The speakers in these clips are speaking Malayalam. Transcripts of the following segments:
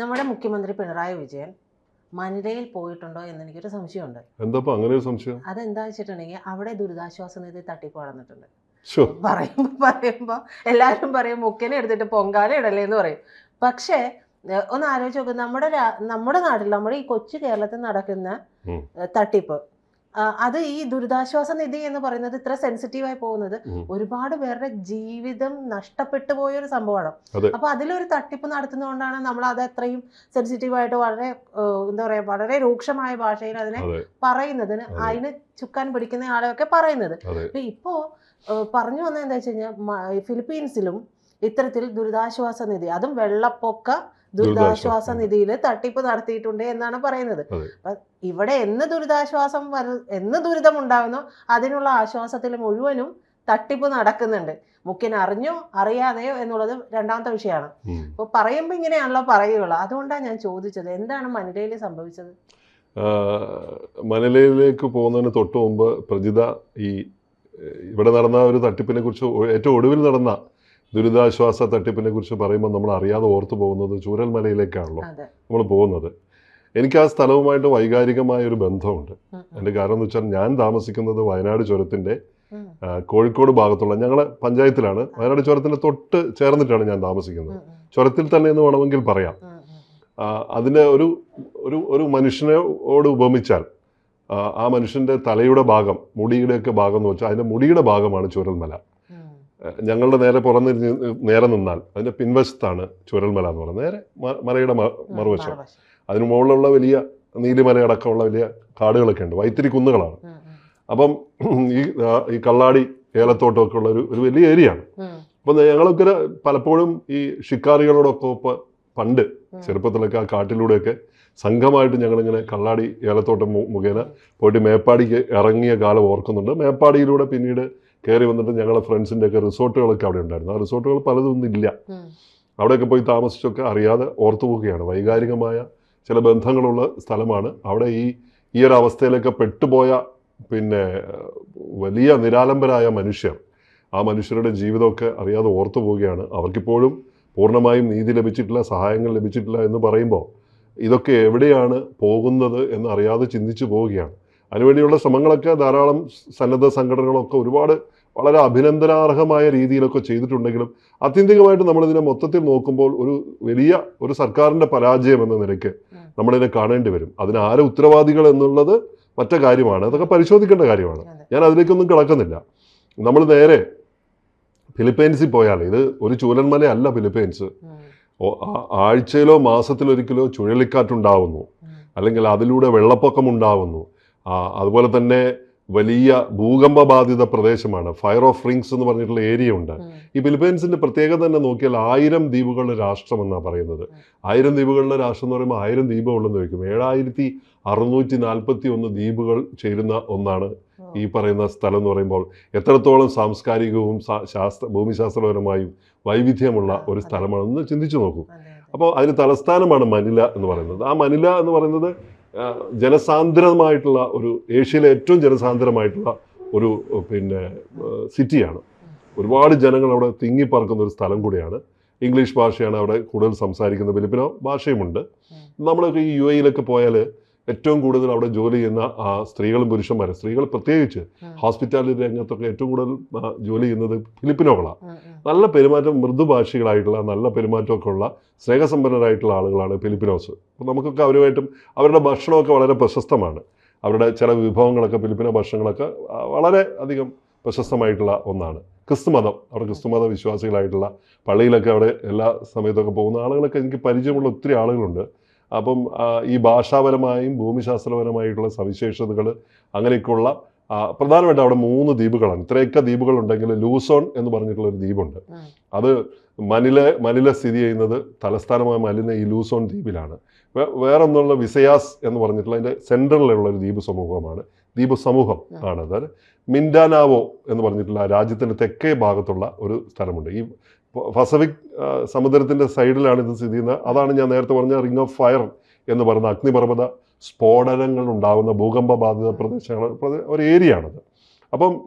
നമ്മുടെ മുഖ്യമന്ത്രി പിണറായി വിജയൻ മനിലയിൽ പോയിട്ടുണ്ടോ എന്ന് എനിക്കൊരു സംശയമുണ്ട്. എന്താ അങ്ങനെ ഒരു സംശയം? അതെന്താ വെച്ചിട്ടുണ്ടെങ്കിൽ അവിടെ ദുരിതാശ്വാസ നിധി തട്ടിപ്പ് നടന്നിട്ടുണ്ട്. പറയുമ്പോ പറയുമ്പോൾ പറയുമ്പോൾ എല്ലാവരും പറയും മുക്കിനെ എടുത്തിട്ട് പൊങ്കാല ഇടല്ലേ എന്ന് പറയും. പക്ഷേ ഒന്ന് ആലോചിച്ച് നോക്ക് നമ്മുടെ നമ്മുടെ നാട്ടിൽ നമ്മുടെ ഈ കൊച്ചു കേരളത്തിൽ നടക്കുന്ന തട്ടിപ്പ് അത് ഈ ദുരിതാശ്വാസ നിധി എന്ന് പറയുന്നത് ഇത്ര സെൻസിറ്റീവായി പോകുന്നത് ഒരുപാട് പേരുടെ ജീവിതം നഷ്ടപ്പെട്ടു പോയ ഒരു സംഭവമാണ്. അപ്പൊ അതിലൊരു തട്ടിപ്പ് നടത്തുന്നതുകൊണ്ടാണ് നമ്മൾ അത് അത്രയും സെൻസിറ്റീവായിട്ട് വളരെ എന്താ പറയാ വളരെ രൂക്ഷമായ ഭാഷയിൽ അതിനെ അതെ. പറയുന്നതിന് അതിന് ചുക്കാൻ പിടിക്കുന്ന ആളെയൊക്കെ പറയുന്നത്. അപ്പൊ ഇപ്പോ പറഞ്ഞു വന്നത് എന്താ വെച്ച് കഴിഞ്ഞാൽ ഫിലിപ്പീൻസിലും ഇത്തരത്തിൽ ദുരിതാശ്വാസ നിധി അതും വെള്ളപ്പൊക്ക ദുരിതാശ്വാസ നിധിയിൽ തട്ടിപ്പ് നടത്തിയിട്ടുണ്ട് എന്നാണ് പറയുന്നത്. ഇവിടെ എന്ന് ദുരിതാശ്വാസം വരു- എന്ന് ദുരിതം ഉണ്ടാകുന്നോ അതിനുള്ള ആശ്വാസത്തിൽ മുഴുവനും തട്ടിപ്പ് നടക്കുന്നുണ്ട്. മുഖ്യൻ അറിഞ്ഞോ അറിയാതെയോ എന്നുള്ളത് രണ്ടാമത്തെ വിഷയമാണ്. അപ്പോൾ അപ്പൊ പറയുമ്പോൾ ഇങ്ങനെയാണല്ലോ പറയുകയുള്ളൂ അതുകൊണ്ടാണ് ഞാൻ ചോദിച്ചത് എന്താണ് മനിലയിൽ സംഭവിച്ചത്? മനിലയിലേക്ക് പോകുന്നതിന് തൊട്ടു മുമ്പ് പ്രജിത ഈ ഇവിടെ നടന്ന ഒരു തട്ടിപ്പിനെ കുറിച്ച് ഏറ്റവും ഒടുവിൽ നടന്ന ദുരിതാശ്വാസ തട്ടിപ്പിനെ കുറിച്ച് പറയുമ്പോൾ നമ്മൾ അറിയാതെ ഓർത്തു പോകുന്നത് ചൂരൽമലയിലേക്കാണല്ലോ നമ്മൾ പോകുന്നത്. എനിക്ക് ആ സ്ഥലവുമായിട്ട് വൈകാരികമായ ഒരു ബന്ധമുണ്ട് എന്റെ കാരണം എന്ന് വെച്ചാൽ ഞാൻ താമസിക്കുന്നത് വയനാട് ചുരത്തിന്റെ കോഴിക്കോട് ഭാഗത്തുള്ള ഞങ്ങൾ പഞ്ചായത്തിലാണ്. വയനാട് ചുരത്തിന്റെ തൊട്ട് ചേർന്നിട്ടാണ് ഞാൻ താമസിക്കുന്നത്. ചുരത്തിൽ തന്നെ എന്ന് വേണമെങ്കിൽ പറയാം. അതിന്റെ ഒരു ഒരു ഒരു മനുഷ്യനോട് ഉപമിച്ചാൽ ആ, മനുഷ്യന്റെ മനുഷ്യന്റെ തലയുടെ ഭാഗം മുടിയുടെയൊക്കെ ഭാഗം എന്ന് വെച്ചാൽ അതിന്റെ മുടിയുടെ ഭാഗമാണ് ചുരൽമല. ഞങ്ങളുടെ നേരെ പുറന്ന് നേരെ നിന്നാൽ അതിന്റെ പിൻവശത്താണ് ചുരൽമല എന്ന് പറയുന്നത്. നേരെ മലയുടെ മറുവശം. അതിന് മുകളിലുള്ള വലിയ നീലിമലയടക്കമുള്ള വലിയ കാടുകളൊക്കെ ഉണ്ട്. വൈത്തിരി കുന്നുകളാണ്. അപ്പം ഈ ഈ കള്ളാടി ഏലത്തോട്ടമൊക്കെ ഉള്ള ഒരു ഒരു വലിയ ഏരിയ ആണ്. അപ്പം ഞങ്ങളൊക്കെ പലപ്പോഴും ഈ ഷിക്കാറികളോടൊക്കെ ഒപ്പം പണ്ട്. ചെറുപ്പത്തിലൊക്കെ ആ കാട്ടിലൂടെയൊക്കെ സംഘമായിട്ട് ഞങ്ങളിങ്ങനെ കള്ളാടി ഏലത്തോട്ടം മുഖേന പോയിട്ട് മേപ്പാടിക്ക് ഇറങ്ങിയ കാലം ഓർക്കുന്നുണ്ട്. മേപ്പാടിയിലൂടെ പിന്നീട് കയറി വന്നിട്ട് ഞങ്ങളുടെ ഫ്രണ്ട്സിന്റെ ഒക്കെ റിസോർട്ടുകളൊക്കെ അവിടെ ഉണ്ടായിരുന്നു. ആ റിസോർട്ടുകൾ പലതൊന്നും ഇല്ല. അവിടെയൊക്കെ പോയി താമസിച്ചൊക്കെ അറിയാതെ ഓർത്തു പോവുകയാണ്. വൈകാരികമായ ചില ബന്ധങ്ങളുള്ള സ്ഥലമാണ്. അവിടെ ഈ ഈ ഒരു അവസ്ഥയിലൊക്കെ പെട്ടുപോയ പിന്നെ വലിയ നിരാലംബരായ മനുഷ്യർ ആ മനുഷ്യരുടെ ജീവിതമൊക്കെ അറിയാതെ ഓർത്തു പോവുകയാണ്. അവർക്കിപ്പോഴും പൂർണമായും നീതി ലഭിച്ചിട്ടില്ല സഹായങ്ങൾ ലഭിച്ചിട്ടില്ല എന്ന് പറയുമ്പോൾ ഇതൊക്കെ എവിടെയാണ് പോകുന്നത് എന്ന് അറിയാതെ ചിന്തിച്ചു പോവുകയാണ്. അതിനുവേണ്ടിയുള്ള ശ്രമങ്ങളൊക്കെ ധാരാളം സന്നദ്ധ സംഘടനകളൊക്കെ ഒരുപാട് വളരെ അഭിനന്ദനാർഹമായ രീതിയിലൊക്കെ ചെയ്തിട്ടുണ്ടെങ്കിലും ആത്യന്തികമായിട്ട് നമ്മളിതിനെ മൊത്തത്തിൽ നോക്കുമ്പോൾ ഒരു വലിയ ഒരു സർക്കാരിന്റെ പരാജയം എന്ന നിലയ്ക്ക്. നമ്മളിതിനെ കാണേണ്ടി വരും. അതിന് ആരെ ഉത്തരവാദികൾ എന്നുള്ളത് മറ്റേ കാര്യമാണ്. അതൊക്കെ പരിശോധിക്കേണ്ട കാര്യമാണ്. ഞാൻ അതിലേക്കൊന്നും കിടക്കുന്നില്ല. നമ്മൾ നേരെ ഫിലിപ്പൈൻസിൽ പോയാൽ ഇത് ഒരു ചൂലന്മലയല്ല ഫിലിപ്പൈൻസ്. ആഴ്ചയിലോ മാസത്തിലോ ആ- ആഴ്ചയിലോ മാസത്തിലൊരിക്കലോ ചുഴലിക്കാറ്റുണ്ടാവുന്നു അല്ലെങ്കിൽ അതിലൂടെ വെള്ളപ്പൊക്കം ഉണ്ടാവുന്നു. അതുപോലെ തന്നെ വലിയ ഭൂകമ്പ ബാധിത പ്രദേശമാണ്. ഫയർ ഓഫ് റിങ്സ് എന്ന് പറഞ്ഞിട്ടുള്ള ഏരിയ ഉണ്ട്. ഈ ഫിലിപ്പൈൻസിന്റെ പ്രത്യേകത തന്നെ നോക്കിയാൽ ആയിരം ദ്വീപുകളുടെ രാഷ്ട്രം എന്നാണ് പറയുന്നത്. ആയിരം ദ്വീപുകളുടെ രാഷ്ട്രം എന്ന് പറയുമ്പോൾ ആയിരം ദ്വീപുകളെന്ന് വയ്ക്കും ഏഴായിരത്തി അറുന്നൂറ്റി നാൽപ്പത്തി ഒന്ന് ദ്വീപുകൾ ചേരുന്ന ഒന്നാണ് ഈ പറയുന്ന സ്ഥലം എന്ന് പറയുമ്പോൾ. എത്രത്തോളം സാംസ്കാരികവും ശാസ്ത്ര ഭൂമിശാസ്ത്രപരമായും വൈവിധ്യമുള്ള ഒരു സ്ഥലമാണെന്ന് ചിന്തിച്ചു നോക്കൂ. അപ്പോൾ അതിന് തലസ്ഥാനമാണ് മനില എന്ന് പറയുന്നത്. ആ മനില എന്ന് പറയുന്നത് ജനസാന്ദ്രമായിട്ടുള്ള ഒരു ഏഷ്യയിലെ ഏറ്റവും ജനസാന്ദ്രമായിട്ടുള്ള ഒരു പിന്നെ സിറ്റിയാണ്. ഒരുപാട് ജനങ്ങൾ അവിടെ തിങ്ങിപ്പറക്കുന്ന ഒരു സ്ഥലം കൂടിയാണ്. ഇംഗ്ലീഷ് ഭാഷയാണ് അവിടെ കൂടുതൽ സംസാരിക്കുന്നത് ഫിലിപ്പിനോ ഭാഷയുമുണ്ട്. നമ്മളൊക്കെ ഈ യു എയിലൊക്കെ പോയാൽ ഏറ്റവും കൂടുതൽ അവിടെ ജോലി ചെയ്യുന്ന സ്ത്രീകളും പുരുഷന്മാരും. സ്ത്രീകൾ പ്രത്യേകിച്ച്. ഹോസ്പിറ്റാലിറ്റി രംഗത്തൊക്കെ ഏറ്റവും കൂടുതൽ ജോലി ചെയ്യുന്നത് ഫിലിപ്പിനോകളാണ്. നല്ല പെരുമാറ്റം മൃദുഭാഷികളായിട്ടുള്ള നല്ല പെരുമാറ്റമൊക്കെ ഉള്ള സ്നേഹസമ്പന്നരായിട്ടുള്ള ആളുകളാണ് ഫിലിപ്പിനോസ്. അപ്പോൾ നമുക്കൊക്കെ അവരുമായിട്ടും അവരുടെ ഭക്ഷണമൊക്കെ വളരെ പ്രശസ്തമാണ്. അവരുടെ ചില വിഭവങ്ങളൊക്കെ ഫിലിപ്പിനോ ഭക്ഷണങ്ങളൊക്കെ വളരെ അധികം പ്രശസ്തമായിട്ടുള്ള ഒന്നാണ്. ക്രിസ്തുമതം അവിടെ ക്രിസ്തുമത വിശ്വാസികളായിട്ടുള്ള പള്ളിയിലൊക്കെ അവിടെ എല്ലാ സമയത്തൊക്കെ പോകുന്ന ആളുകളൊക്കെ എനിക്ക് പരിചയമുള്ള ഒത്തിരി ആളുകളുണ്ട്. അപ്പം ഈ ഭാഷാപരമായും ഭൂമിശാസ്ത്രപരമായിട്ടുള്ള സവിശേഷതകൾ അങ്ങനെയൊക്കെയുള്ള പ്രധാനമായിട്ട് അവിടെ മൂന്ന് ദ്വീപുകളാണ്. ഇത്രയൊക്കെ ദ്വീപുകളുണ്ടെങ്കിൽ ലൂസോൺ എന്ന് പറഞ്ഞിട്ടുള്ള ഒരു ദ്വീപുണ്ട്. അത് മനില മനില സ്ഥിതി ചെയ്യുന്നത് തലസ്ഥാനമായ മലിന ഈ ലൂസോൺ ദ്വീപിലാണ്. വേറൊന്നുള്ള വിസയാസ് എന്ന് പറഞ്ഞിട്ടുള്ള അതിന്റെ സെൻട്രലിലുള്ള ഒരു ദ്വീപ് സമൂഹമാണ്. ദ്വീപ് സമൂഹം ആണ്. അതായത് മിൻഡാനാവോ എന്ന് പറഞ്ഞിട്ടുള്ള രാജ്യത്തിന്റെ തെക്കേ ഭാഗത്തുള്ള ഒരു സ്ഥലമുണ്ട്. ഈ പസഫിക് സമുദ്രത്തിന്റെ സൈഡിലാണ് ഇത് സ്ഥിതി ചെയ്യുന്നത്. അതാണ് ഞാൻ നേരത്തെ പറഞ്ഞ റിംഗ് ഓഫ് ഫയർ എന്ന് പറയുന്ന അഗ്നിപർവത സ്ഫോടനങ്ങൾ ഉണ്ടാകുന്ന ഭൂകമ്പ ബാധിത പ്രദേശങ്ങൾ ഒരു ഏരിയ ആണത്. അപ്പം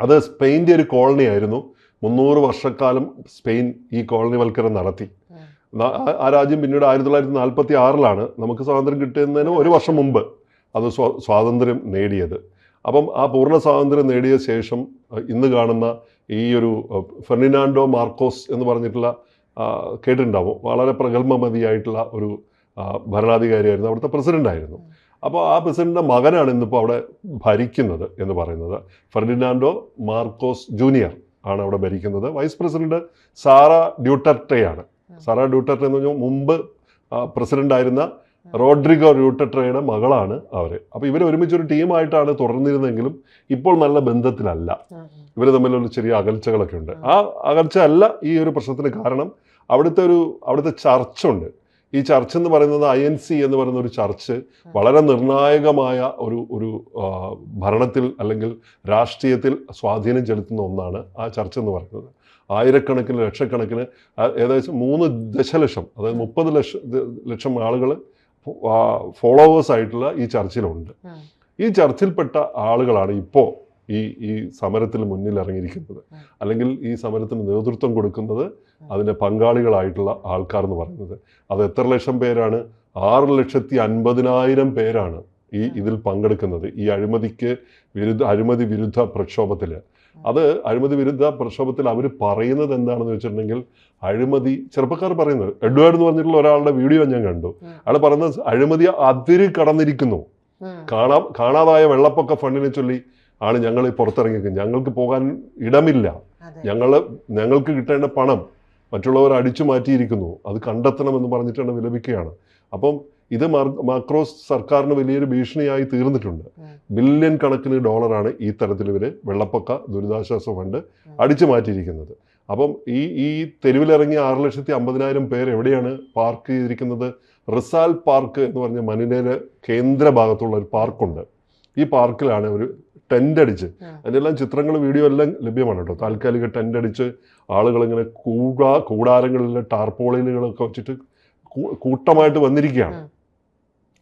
അത് സ്പെയിന്റെ ഒരു കോളനി ആയിരുന്നു. മുന്നൂറ് വർഷക്കാലം സ്പെയിൻ ഈ കോളനി വൽക്കരണം നടത്തി ആ- രാജ്യം പിന്നീട് ആയിരത്തി തൊള്ളായിരത്തി നാൽപ്പത്തി ആറിലാണ് നമുക്ക് സ്വാതന്ത്ര്യം കിട്ടുന്നതിന് ഒരു വർഷം മുമ്പ് അത് സ്വാ- സ്വാതന്ത്ര്യം നേടിയത്. അപ്പം ആ പൂർണ സ്വാതന്ത്ര്യം നേടിയ ശേഷം ഇന്ന് കാണുന്ന ഈ ഒരു ഫെർണിനാൻഡോ മാർക്കോസ് എന്ന് പറഞ്ഞിട്ടുള്ള കേട്ടിട്ടുണ്ടാവും. വളരെ പ്രഗത്ഭമതിയായിട്ടുള്ള ഒരു ഭരണാധികാരിയായിരുന്നു. അവിടുത്തെ പ്രസിഡന്റ് ആയിരുന്നു. അപ്പോൾ ആ പ്രസിഡന്റിന്റെ മകനാണ് ഇന്നിപ്പോൾ അവിടെ ഭരിക്കുന്നത് എന്ന് പറയുന്നത്. ഫെർണിനാൻഡോ മാർക്കോസ് ജൂനിയർ ആണ് അവിടെ ഭരിക്കുന്നത്. വൈസ് പ്രസിഡന്റ് സാറ ഡ്യൂട്ടർട്ടെയാണ്. സാറ ഡ്യൂട്ടർട്ടെ എന്ന് പറഞ്ഞാൽ മുമ്പ് പ്രസിഡന്റ് ആയിരുന്ന റോഡ്രിഗോ ഡ്യൂട്ടർട്ടെയുടെ മകളാണ് അവർ അപ്പോൾ ഇവർ ഒരുമിച്ച് ഒരു ടീമായിട്ടാണ് തുടർന്നിരുന്നെങ്കിലും ഇപ്പോൾ നല്ല ബന്ധത്തിലല്ല. ഇവർ തമ്മിലൊരു ചെറിയ അകൽച്ചകളൊക്കെ ഉണ്ട്. ആ അകൽച്ച അല്ല ഈ ഒരു പ്രശ്നത്തിന് കാരണം അവിടുത്തെ ഒരു അവിടുത്തെ ചർച്ചുണ്ട്. ഈ ചർച്ച് എന്ന് പറയുന്നത് ഐ എൻ സി എന്ന് പറയുന്ന ഒരു ചർച്ച് വളരെ നിർണായകമായ ഒരു ഒരു ഭരണത്തിൽ അല്ലെങ്കിൽ രാഷ്ട്രീയത്തിൽ സ്വാധീനം ചെലുത്തുന്ന ഒന്നാണ് ആ ചർച്ച് എന്ന് പറയുന്നത്. ആയിരക്കണക്കിന് ലക്ഷക്കണക്കിന് ഏകദേശം മൂന്ന് ദശലക്ഷം അതായത് മുപ്പത് ലക്ഷം ലക്ഷം ആളുകൾ ഫോളോവേഴ്സ് ആയിട്ടുള്ള ഈ ചർച്ചിലുണ്ട്. ഈ ചർച്ചിൽപ്പെട്ട ആളുകളാണ് ഇപ്പോൾ ഈ ഈ സമരത്തിൽ മുന്നിൽ ഇറങ്ങിയിരിക്കുന്നത്. അല്ലെങ്കിൽ ഈ സമരത്തിന് നേതൃത്വം കൊടുക്കുന്നത് അതിന്റെ പങ്കാളികളായിട്ടുള്ള ആൾക്കാർ എന്ന് പറയുന്നത്. അത് എത്ര ലക്ഷം പേരാണ്? ആറ് ലക്ഷത്തി അൻപതിനായിരം പേരാണ് ഈ ഇതിൽ പങ്കെടുക്കുന്നത്. ഈ അഴിമതിക്ക് വിരുദ്ധ അഴിമതി വിരുദ്ധ പ്രക്ഷോഭത്തിൽ അത് അഴിമതി വിരുദ്ധ പ്രക്ഷോഭത്തിൽ അവർ പറയുന്നത് എന്താണെന്ന് വെച്ചിട്ടുണ്ടെങ്കിൽ അഴിമതി ചെറുപ്പക്കാർ പറയുന്നത്. എഡ്വേർഡ് എന്ന് പറഞ്ഞിട്ടുള്ള ഒരാളുടെ വീഡിയോ ഞാൻ കണ്ടു. അയാൾ പറയുന്നത് അഴിമതി അതിര് കടന്നിരിക്കുന്നു. കാണാ കാണാതായ വെള്ളപ്പൊക്ക ഫണ്ടിനെ ചൊല്ലി ആണ് ഞങ്ങൾ പുറത്തിറങ്ങിയത്. ഞങ്ങൾക്ക് പോകാൻ ഇടമില്ല. ഞങ്ങൾ ഞങ്ങൾക്ക് കിട്ടേണ്ട പണം മറ്റുള്ളവർ അടിച്ചു മാറ്റിയിരിക്കുന്നു. അത് കണ്ടെത്തണമെന്ന് പറഞ്ഞിട്ടാണ് വിലപിക്കുകയാണ്. അപ്പം ഇത് മാക്രോസ് സർക്കാരിന് വലിയൊരു ഭീഷണിയായി തീർന്നിട്ടുണ്ട്. ബില്യൺ കണക്കിന് ഡോളറാണ് ഈ തരത്തിൽ ഇവർ വെള്ളപ്പൊക്ക ദുരിതാശ്വാസ ഫണ്ട് അടിച്ചു മാറ്റിയിരിക്കുന്നത്. അപ്പം ഈ ഈ തെരുവിലിറങ്ങിയ ആറ് ലക്ഷത്തി അമ്പതിനായിരം പേർ എവിടെയാണ് പാർക്ക് ചെയ്തിരിക്കുന്നത്? റിസാൽ പാർക്ക് എന്ന് പറഞ്ഞ മനിലയിലെ കേന്ദ്ര ഭാഗത്തുള്ള ഒരു പാർക്കുണ്ട്. ഈ പാർക്കിലാണ് ഒരു ടെന്റ് അടിച്ച്. അതിന്റെ എല്ലാം ചിത്രങ്ങൾ വീഡിയോ എല്ലാം ലഭ്യമാണ് കേട്ടോ. താൽക്കാലിക ടെന്റ് അടിച്ച് ആളുകൾ ഇങ്ങനെ കൂടാ കൂടാരങ്ങളിൽ ടാർപോളിനുകളൊക്കെ വെച്ചിട്ട് കൂട്ടമായിട്ട് വന്നിരിക്കുകയാണ്.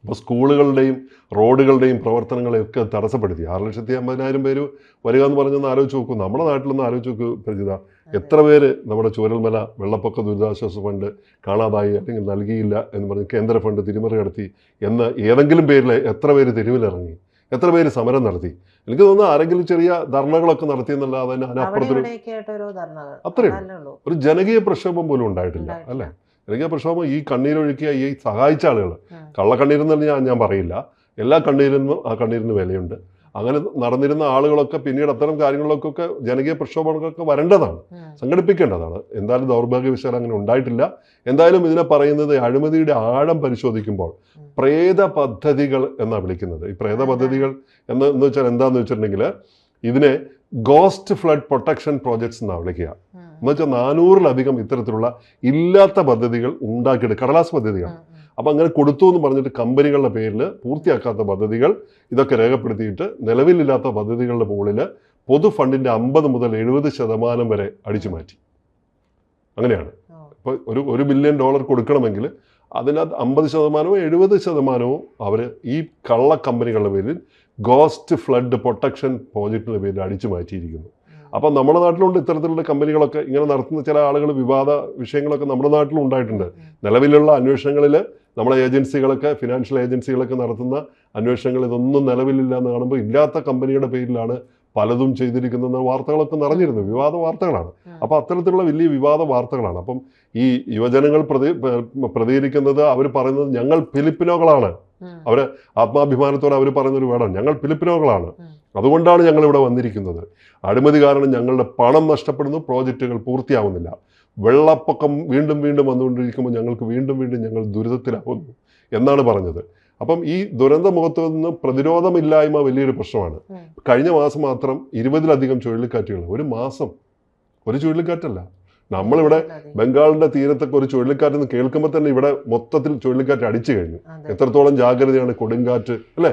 ഉം. അപ്പോൾ സ്കൂളുകളുടെയും റോഡുകളുടെയും പ്രവർത്തനങ്ങളെയൊക്കെ തടസ്സപ്പെടുത്തി ആറ് ലക്ഷത്തി അമ്പതിനായിരം പേര് വരിക എന്ന് പറഞ്ഞൊന്ന് ആലോചിച്ച് നോക്കൂ നമ്മുടെ നാട്ടിലൊന്ന് ആലോചിച്ച് നോക്കൂ പ്രജിത എത്ര പേര് നമ്മുടെ ചൂരൽമല വെള്ളപ്പൊക്ക ദുരിതാശ്വാസ ഫണ്ട് കാണാതായി അല്ലെങ്കിൽ നൽകിയില്ല എന്ന് പറഞ്ഞ് കേന്ദ്ര ഫണ്ട് തിരിമറി നടത്തി എന്ന് ഏതെങ്കിലും പേരിൽ എത്ര പേര് തെരുവിലിറങ്ങി എത്ര പേര് സമരം നടത്തി എനിക്ക് തോന്നുന്നു ആരെങ്കിലും ചെറിയ ധർണകളൊക്കെ നടത്തിയെന്നല്ലാതെ അതിനപ്പുറത്തൊരു അത്രയും. ഒരു ജനകീയ പ്രക്ഷോഭം പോലും ഉണ്ടായിട്ടില്ല. അല്ലേ ജനകീയ പ്രക്ഷോഭം ഈ കണ്ണീരൊഴുക്കിയ ഈ സഹായിച്ച ആളുകൾ. കള്ളക്കണ്ണീരെന്ന് ഞാൻ ഞാൻ പറയില്ല. എല്ലാ കണ്ണീരിനും ആ കണ്ണീരിന് വിലയുണ്ട്. അങ്ങനെ നടന്നിരുന്ന ആളുകളൊക്കെ പിന്നീട് അത്തരം കാര്യങ്ങളിലൊക്കെ ജനകീയ പ്രക്ഷോഭങ്ങളൊക്കെ വരേണ്ടതാണ്. സംഘടിപ്പിക്കേണ്ടതാണ്. എന്തായാലും ദൗർഭാഗ്യവശാൽ അങ്ങനെ ഉണ്ടായിട്ടില്ല. എന്തായാലും ഇതിനെ പറയുന്നത് അഴിമതിയുടെ ആഴം പരിശോധിക്കുമ്പോൾ. പ്രേത പദ്ധതികൾ എന്നാണ് വിളിക്കുന്നത്. ഈ പ്രേത പദ്ധതികൾ എന്ന് എന്ന് വെച്ചാൽ എന്താന്ന് വെച്ചിട്ടുണ്ടെങ്കിൽ ഇതിനെ ഗോസ്റ്റ് ഫ്ലഡ് പ്രൊട്ടക്ഷൻ പ്രോജക്ട്സ് എന്നാണ് വിളിക്കുക. ഉം. എന്ന് വെച്ചാൽ നാനൂറിലധികം ഇത്തരത്തിലുള്ള ഇല്ലാത്ത പദ്ധതികൾ ഉണ്ടാക്കിയിട്ട് കടലാസ് പദ്ധതികൾ. അപ്പം അങ്ങനെ കൊടുത്തു എന്ന് പറഞ്ഞിട്ട് കമ്പനികളുടെ പേരിൽ പൂർത്തിയാക്കാത്ത പദ്ധതികൾ ഇതൊക്കെ രേഖപ്പെടുത്തിയിട്ട് നിലവിലില്ലാത്ത പദ്ധതികളുടെ മുകളിൽ പൊതു ഫണ്ടിന്റെ അമ്പത് മുതൽ എഴുപത് ശതമാനം വരെ അടിച്ചു മാറ്റി അങ്ങനെയാണ്. ഇപ്പോൾ ഒരു ഒരു ബില്യൺ ഡോളർ കൊടുക്കണമെങ്കിൽ അതിനകത്ത് അമ്പത് ശതമാനവും എഴുപത് ശതമാനവും അവർ ഈ കള്ള കമ്പനികളുടെ പേരിൽ ഗോസ്റ്റ് ഫ്ലഡ് പ്രൊട്ടക്ഷൻ പ്രോജക്റ്റിന്റെ പേരിൽ അടിച്ചു മാറ്റിയിരിക്കുന്നു ഉം. അപ്പം നമ്മുടെ നാട്ടിലുണ്ട് ഇത്തരത്തിലുള്ള കമ്പനികളൊക്കെ ഇങ്ങനെ നടത്തുന്ന ചില ആളുകൾ വിവാദ വിഷയങ്ങളൊക്കെ നമ്മുടെ നാട്ടിലും ഉണ്ടായിട്ടുണ്ട് നിലവിലുള്ള അന്വേഷണങ്ങളിൽ നമ്മുടെ ഏജൻസികളൊക്കെ ഫിനാൻഷ്യൽ ഏജൻസികളൊക്കെ നടത്തുന്ന അന്വേഷണങ്ങൾ ഇതൊന്നും നിലവിലില്ല എന്ന് കാണുമ്പോൾ ഇല്ലാത്ത കമ്പനിയുടെ പേരിലാണ് പലതും ചെയ്തിരിക്കുന്ന വാർത്തകളൊക്കെ നിറഞ്ഞിരുന്നു വിവാദ വാർത്തകളാണ്. അപ്പോൾ അത്തരത്തിലുള്ള വലിയ വിവാദ വാർത്തകളാണ് അപ്പം ഈ യുവജനങ്ങൾ പ്രതി പ്രതികരിക്കുന്നത് അവർ പറയുന്നത് ഞങ്ങൾ ഫിലിപ്പിനോകളാണ്. അവർ ആത്മാഭിമാനത്തോടെ അവർ പറയുന്നൊരു വേണം ഞങ്ങൾ ഫിലിപ്പിനോകളാണ്. അതുകൊണ്ടാണ് ഞങ്ങൾ ഇവിടെ വന്നിരിക്കുന്നത്. അഴിമതി കാരണം ഞങ്ങളുടെ പണം നഷ്ടപ്പെടുന്നു പ്രോജക്റ്റുകൾ പൂർത്തിയാവുന്നില്ല. വെള്ളപ്പൊക്കം വീണ്ടും വീണ്ടും വന്നുകൊണ്ടിരിക്കുമ്പോൾ ഞങ്ങൾക്ക് വീണ്ടും വീണ്ടും ഞങ്ങൾ ദുരിതത്തിലാവുന്നു എന്നാണ് പറഞ്ഞത്. അപ്പം ഈ ദുരന്ത മുഖത്ത് നിന്ന് പ്രതിരോധമില്ലായ്മ വലിയൊരു പ്രശ്നമാണ്. കഴിഞ്ഞ മാസം മാത്രം ഇരുപതിലധികം ചുഴലിക്കാറ്റുകൾ. ഒരു മാസം. ഒരു ചുഴലിക്കാറ്റല്ല. നമ്മളിവിടെ. ബംഗാളിന്റെ തീരത്തൊക്കെ ഒരു ചുഴലിക്കാറ്റ് എന്ന് കേൾക്കുമ്പോൾ തന്നെ ഇവിടെ മൊത്തത്തിൽ ചുഴലിക്കാറ്റ് അടിച്ചു കഴിഞ്ഞു. എത്രത്തോളം ജാഗ്രതയാണ് കൊടുങ്കാറ്റ് അല്ലേ?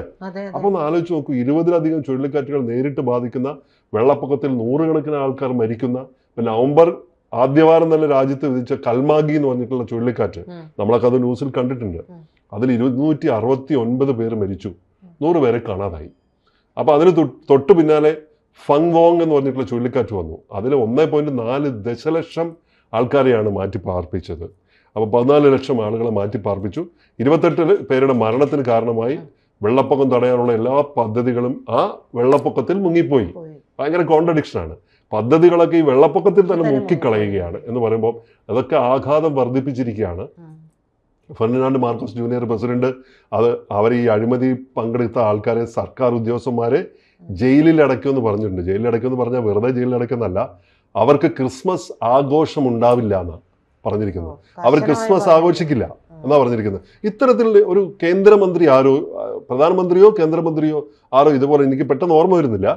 അപ്പൊ ഒന്ന് ആലോചിച്ച് നോക്കൂ ഇരുപതിലധികം ചുഴലിക്കാറ്റുകൾ നേരിട്ട് ബാധിക്കുന്ന വെള്ളപ്പൊക്കത്തിൽ നൂറുകണക്കിന് ആൾക്കാർ മരിക്കുന്ന നവംബർ ആദ്യവാരം തന്നെ രാജ്യത്ത് വിധിച്ച കൽമാഗി എന്ന് പറഞ്ഞിട്ടുള്ള ചുഴലിക്കാറ്റ്. നമ്മളൊക്കെ അത് ന്യൂസിൽ കണ്ടിട്ടുണ്ട്. അതിൽ ഇരുന്നൂറ്റി അറുപത്തി ഒൻപത് പേര് മരിച്ചു. നൂറ് പേരെ കാണാതായി. അപ്പൊ അതിന് തൊട്ട് പിന്നാലെ ഫങ് വോങ് എന്ന് പറഞ്ഞിട്ടുള്ള ചുഴലിക്കാറ്റ് വന്നു. അതിൽ ഒന്നേ പോയിന്റ് നാല് ദശലക്ഷം ആൾക്കാരെയാണ് മാറ്റി പാർപ്പിച്ചത് അപ്പോൾ പതിനാല് ലക്ഷം ആളുകളെ മാറ്റി പാർപ്പിച്ചു ഇരുപത്തെട്ട് പേരുടെ മരണത്തിന് കാരണമായി വെള്ളപ്പൊക്കം തടയാനുള്ള എല്ലാ പദ്ധതികളും ആ വെള്ളപ്പൊക്കത്തിൽ മുങ്ങിപ്പോയി. പോയി. ഭയങ്കര കോൺട്രഡിക്ഷൻ ആണ്. പദ്ധതികളൊക്കെ ഈ വെള്ളപ്പൊക്കത്തിൽ തന്നെ തന്നെ മുക്കിക്കളയുകയാണ് എന്ന് പറയുമ്പോൾ അതൊക്കെ ആഘാതം വർദ്ധിപ്പിച്ചിരിക്കുകയാണ്. ഫെർണിനാണ്ട് മാർക്കോസ് ജൂനിയർ പ്രസിഡന്റ് അത് അവർ ഈ അഴിമതി പങ്കെടുത്ത ആൾക്കാരെ സർക്കാർ ഉദ്യോഗസ്ഥന്മാരെ ജയിലിൽ അടയ്ക്കുമെന്ന് പറഞ്ഞിട്ടുണ്ട്. ജയിലിൽ അടയ്ക്കുമെന്ന് പറഞ്ഞാൽ വെറുതെ ജയിലിൽ അടയ്ക്കുന്നല്ല അവർക്ക് ക്രിസ്മസ് ആഘോഷം ഉണ്ടാവില്ല എന്നാണ് പറഞ്ഞിരിക്കുന്നത് അവർ ക്രിസ്മസ് ആഘോഷിക്കില്ല എന്നാ പറഞ്ഞിരിക്കുന്നത്. ഇത്തരത്തിൽ ഒരു കേന്ദ്രമന്ത്രി ആരോ പ്രധാനമന്ത്രിയോ കേന്ദ്രമന്ത്രിയോ ആരോ ഇതുപോലെ എനിക്ക് പെട്ടെന്ന് ഓർമ്മ വരുന്നില്ല.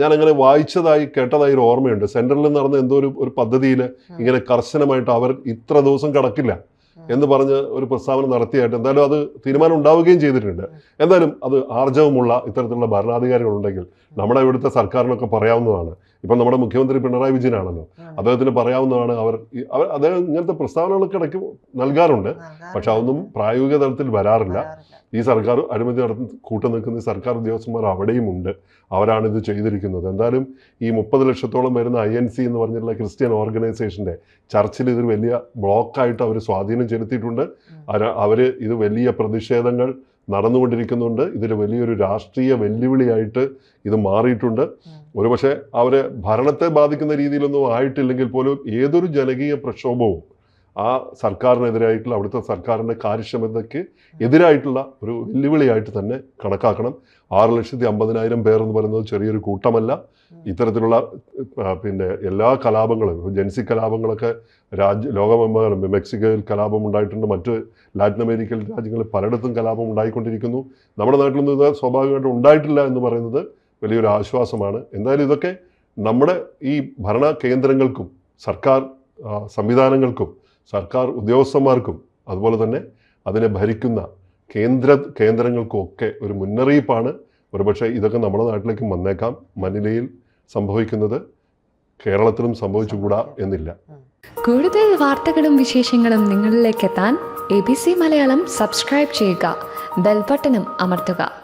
ഞാൻ അങ്ങനെ വായിച്ചതായി കേട്ടതായി ഒരു ഓർമ്മയുണ്ട്. സെൻട്രലിൽ നടന്ന എന്തോ ഒരു ഒരു പദ്ധതിയിൽ ഇങ്ങനെ കർശനമായിട്ട് അവർ ഇത്ര ദിവസം കടക്കില്ല. എന്ന് പറഞ്ഞ് ഒരു പ്രസ്താവന നടത്തിയായിട്ട് എന്തായാലും അത് തീരുമാനം ഉണ്ടാവുകയും ചെയ്തിട്ടുണ്ട്. എന്തായാലും അത് ആർജവമുള്ള ഇത്തരത്തിലുള്ള ഭരണാധികാരികളുണ്ടെങ്കിൽ നമ്മുടെ ഇവിടുത്തെ സർക്കാരിനൊക്കെ പറയാവുന്നതാണ്. ഇപ്പം നമ്മുടെ മുഖ്യമന്ത്രി പിണറായി വിജയനാണല്ലോ. അദ്ദേഹത്തിന് പറയാവുന്നതാണ് അവർ അവർ അദ്ദേഹം ഇങ്ങനത്തെ പ്രസ്താവനകളൊക്കെ ഇടയ്ക്ക് നൽകാറുണ്ട്. പക്ഷെ അതൊന്നും പ്രായോഗിക തലത്തിൽ വരാറില്ല. ഈ സർക്കാർ അഴിമതി നടത്തി കൂട്ടു നിൽക്കുന്ന സർക്കാർ ഉദ്യോഗസ്ഥന്മാർ അവിടെയും ഉണ്ട്. അവരാണ് ഇത് ചെയ്തിരിക്കുന്നത്. എന്തായാലും ഈ മുപ്പത് ലക്ഷത്തോളം വരുന്ന ഐ എൻ സി എന്ന് പറഞ്ഞിട്ടുള്ള ക്രിസ്ത്യൻ ഓർഗനൈസേഷന്റെ ചർച്ചിൽ ഇതൊരു വലിയ ബ്ലോക്കായിട്ട് അവർ സ്വാധീനം ചെലുത്തിയിട്ടുണ്ട്. അവര്- അവർ ഇത് വലിയ പ്രതിഷേധങ്ങൾ നടന്നുകൊണ്ടിരിക്കുന്നുണ്ട്. ഇതിൽ വലിയൊരു രാഷ്ട്രീയ വെല്ലുവിളിയായിട്ട് ഇത് മാറിയിട്ടുണ്ട്. ഒരുപക്ഷെ അവരെ ഭരണത്തെ ബാധിക്കുന്ന രീതിയിലൊന്നും ആയിട്ടില്ലെങ്കിൽ പോലും ഏതൊരു ജനകീയ പ്രക്ഷോഭവും ആ സർക്കാരിനെതിരായിട്ടുള്ള അവിടുത്തെ സർക്കാരിന്റെ കാര്യക്ഷമതയ്ക്ക് എതിരായിട്ടുള്ള ഒരു വെല്ലുവിളിയായിട്ട് തന്നെ കണക്കാക്കണം. ആറ് ലക്ഷത്തി അമ്പതിനായിരം പേർ എന്ന് പറയുന്നത് ചെറിയൊരു കൂട്ടമല്ല. ഇത്തരത്തിലുള്ള പിന്നെ എല്ലാ കലാപങ്ങളും ജൻസി കലാപങ്ങളൊക്കെ രാജ്യ ലോകമെമ്പാടും മെക്സിക്കോയിൽ കലാപം ഉണ്ടായിട്ടുണ്ട് മറ്റ് ലാറ്റിൻ അമേരിക്കൻ രാജ്യങ്ങളിൽ പലയിടത്തും കലാപം ഉണ്ടായിക്കൊണ്ടിരിക്കുന്നു. നമ്മുടെ നാട്ടിലൊന്നും ഇത് സ്വാഭാവികമായിട്ടും ഉണ്ടായിട്ടില്ല എന്ന് പറയുന്നത് വലിയൊരു ആശ്വാസമാണ്. എന്തായാലും ഇതൊക്കെ നമ്മുടെ ഈ ഭരണ കേന്ദ്രങ്ങൾക്കും സർക്കാർ സംവിധാനങ്ങൾക്കും സർക്കാർ ഉദ്യോഗസ്ഥന്മാർക്കും അതുപോലെ തന്നെ അതിനെ ഭരിക്കുന്ന കേന്ദ്ര കേന്ദ്രങ്ങൾക്കും ഒക്കെ ഒരു മുന്നറിയിപ്പാണ്. ഒരുപക്ഷെ ഇതൊക്കെ നമ്മുടെ നാട്ടിലേക്കും വന്നേക്കാം. മനിലയിൽ സംഭവിക്കുന്നത് കേരളത്തിലും സംഭവിച്ചുകൂടാ എന്നില്ല. കൂടുതൽ വാർത്തകളും വിശേഷങ്ങളും നിങ്ങളിലേക്ക് എത്താൻ A B C Malayalam subscribe ചെയ്യുക. ബെൽബട്ടനും അമർത്തുക.